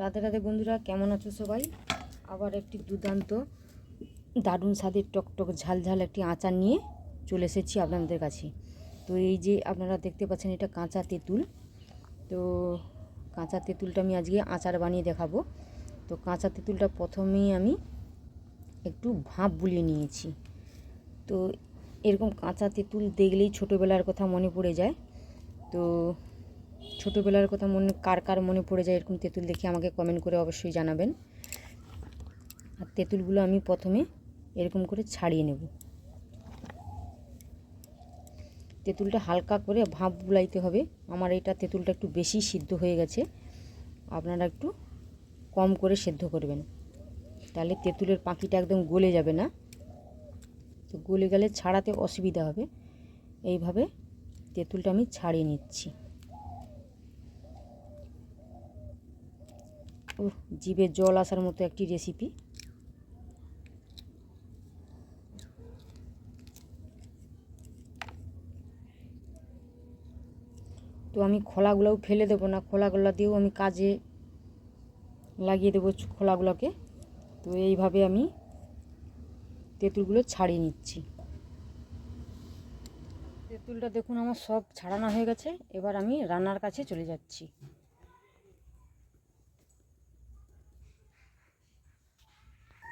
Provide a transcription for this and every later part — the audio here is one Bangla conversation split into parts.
রাধে রাধে বন্ধুরা, কেমন আছো সবাই? আবার একটি দুর্দান্ত দারুণ স্বাদের টকটক ঝাল ঝাল একটি আচার নিয়ে চলে এসেছি আপনাদের কাছে। তো এই যে আপনারা দেখতে পাচ্ছেন, এটা কাঁচা তেঁতুল। তো কাঁচা তেঁতুলটা আমি আজকে আচার বানিয়ে দেখাবো। তো কাঁচা তেঁতুলটা প্রথমেই আমি একটু ভাপ বুলিয়ে নিয়েছি। তো এরকম কাঁচা তেঁতুল দেখলেই ছোটোবেলার কথা মনে পড়ে যায়। তো ছোটোবেলার কথা মনে, কার কার মনে পড়ে যায় এরকম তেঁতুল দেখে আমাকে কমেন্ট করে অবশ্যই জানাবেন। আর তেঁতুলগুলো আমি প্রথমে এরকম করে ছাড়িয়ে নেব। তেঁতুলটা হালকা করে ভাপ বুলাইতে হবে। আমার এটা তেঁতুলটা একটু বেশি সিদ্ধ হয়ে গেছে। আপনারা একটু কম করে সেদ্ধ করবেন। তাহলে তেঁতুলের পাখিটা একদম গলে যাবে না। তো গলে গেলে ছাড়াতে অসুবিধা হবে। এইভাবে তেঁতুলটা আমি ছাড়িয়ে নিচ্ছি। ও, জিভে জল আসার মতো একটি রেসিপি তো আমি খোলাগুলোও ফেলে দেবো না, খোলাগুলো দিয়েও আমি কাজে লাগিয়ে দেবো খোলাগুলোকে। তো এইভাবে আমি তেঁতুলগুলো ছাড়িয়ে নিচ্ছি। তেঁতুলটা দেখুন, আমার সব ছাড়ানো হয়ে গেছে। এবার আমি রান্নার কাছে চলে যাচ্ছি।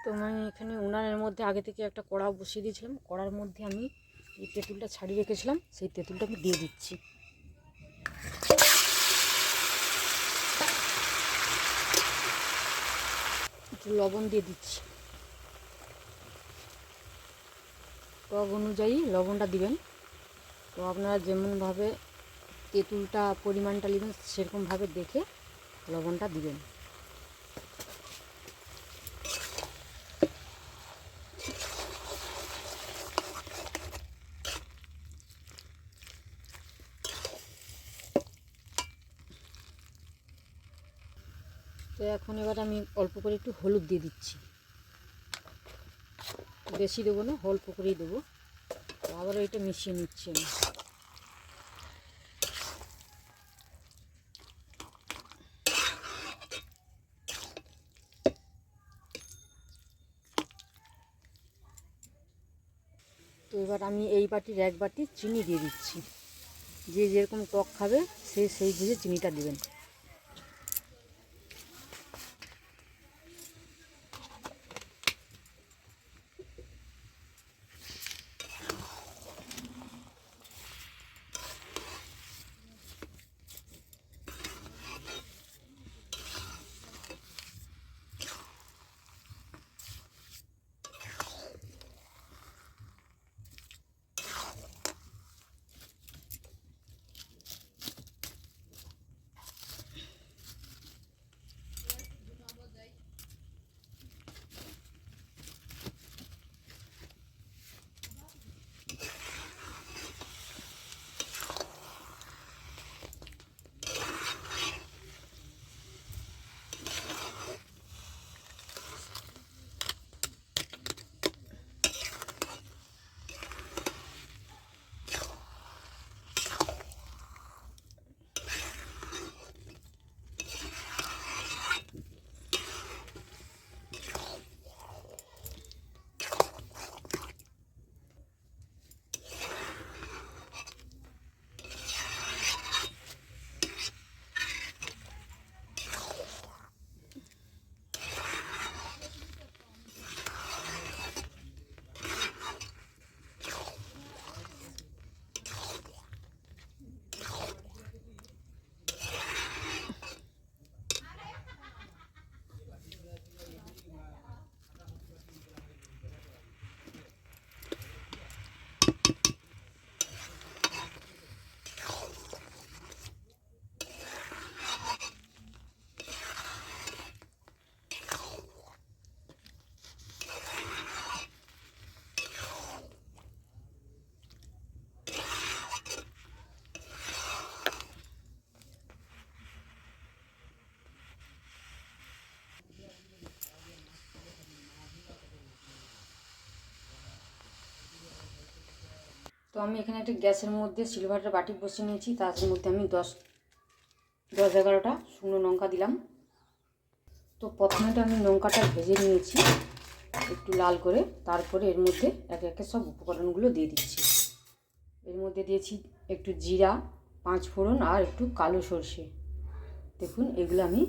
তো আমি এখানে উনানের মধ্যে আগে থেকে একটা কড়া বসিয়ে দিয়েছিলাম। কড়ার মধ্যে আমি এই তেঁতুলটা ছাড়িয়ে রেখেছিলাম। সেই তেঁতুলটা আমি দিয়ে দিচ্ছি। একটু লবণ দিয়ে দিচ্ছি। টক অনুযায়ী লবণটা দিবেন। তো আপনারা যেমনভাবে তেঁতুলটা পরিমাণটা নেবেন, সেরকমভাবে দেখে লবণটা দিবেন। তো এখন এবার আমি অল্প করে একটু হলুদ দিয়ে দিচ্ছি। বেশি দেবো না, অল্প করেই দেবো। আবার এটা মিশিয়ে নিচ্ছি আমি। তো এবার আমি এই বাটির এক বাটি চিনি দিয়ে দিচ্ছি। যে যেরকম টক খাবে সে সেই বুঝে চিনিটা দিবেন। আমি এখানে একটা গ্যাসের মধ্যে সিলভারের বাটি বসিয়ে নিয়েছি, তার মধ্যে আমি দশ দশ এগারোটা শুকনো লঙ্কা দিলাম। তো প্রথমেটা আমি লঙ্কাটা ভেজে নিয়েছি একটু লাল করে, তারপরে এর মধ্যে একে একে সব উপকরণগুলো দিয়ে দিচ্ছি। এর মধ্যে দিয়েছি একটু জিরা, পাঁচ ফোড়ন আর একটু কালো সর্ষে। দেখুন, এগুলো আমি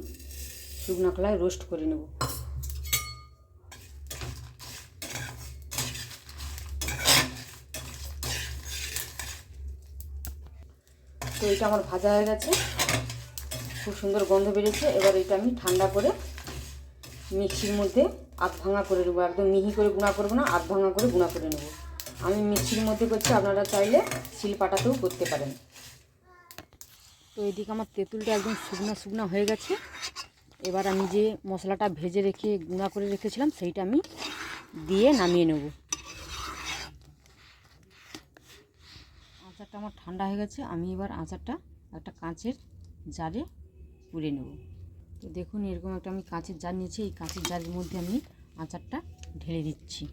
শুকনো খোলায় রোস্ট করে নেব। তো এটা আমার ভাজা হয়ে গেছে। খুব সুন্দর গন্ধ বেরিয়েছে। এবার এটা আমি ঠান্ডা করে মিক্সির মধ্যে আধ ভাঙা করে নেব। একদম মিহি করে গুঁড়া করব না, আধ ভাঙা করে গুঁড়া করে নেব। আমি মিক্সির মধ্যে করছি, আপনারা চাইলে শিল পাটাতেও করতে পারেন। তো এদিকে আমার তেঁতুলটা একদম শুকনো শুকনো হয়ে গেছে। এবার আমি যে মশলাটা ভেজে রেখে, গুঁড়া করে রেখেছিলাম, সেইটা আমি দিয়ে নামিয়ে নেব। আচারটা আমার ঠান্ডা হয়ে গেছে, আমি এবার আচারটা একটা কাঁচের জারে পুড়ে নেব। তো দেখুন, এরকম একটা আমি কাঁচের জার নিয়েছি, এই কাঁচের জারের মধ্যে আমি আচারটা ঢেলে দিচ্ছি।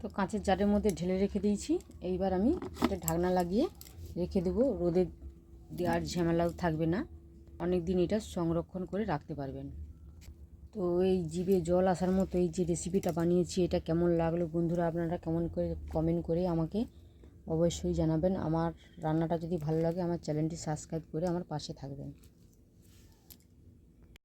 তো কাঁচের জারের মধ্যে ঢেলে রেখে দিয়েছি। এইবার আমি এটা ঢাকনা লাগিয়ে রেখে দেবো। রোদে দেওয়ার ঝামেলাও থাকবে না। অনেক দিন এটা সংরক্ষণ করে রাখতে পারবেন। তো এই জিভে জল আসার মতো এই যে রেসিপিটা বানিয়েছি, এটা কেমন লাগল বন্ধুরা আপনারা কেমন করে কমেন্ট করে আমাকে অবশ্যই জানাবেন। আমার রান্নাটা যদি ভালো লাগে, আমার চ্যানেলটি সাবস্ক্রাইব করে আমার পাশে থাকবেন।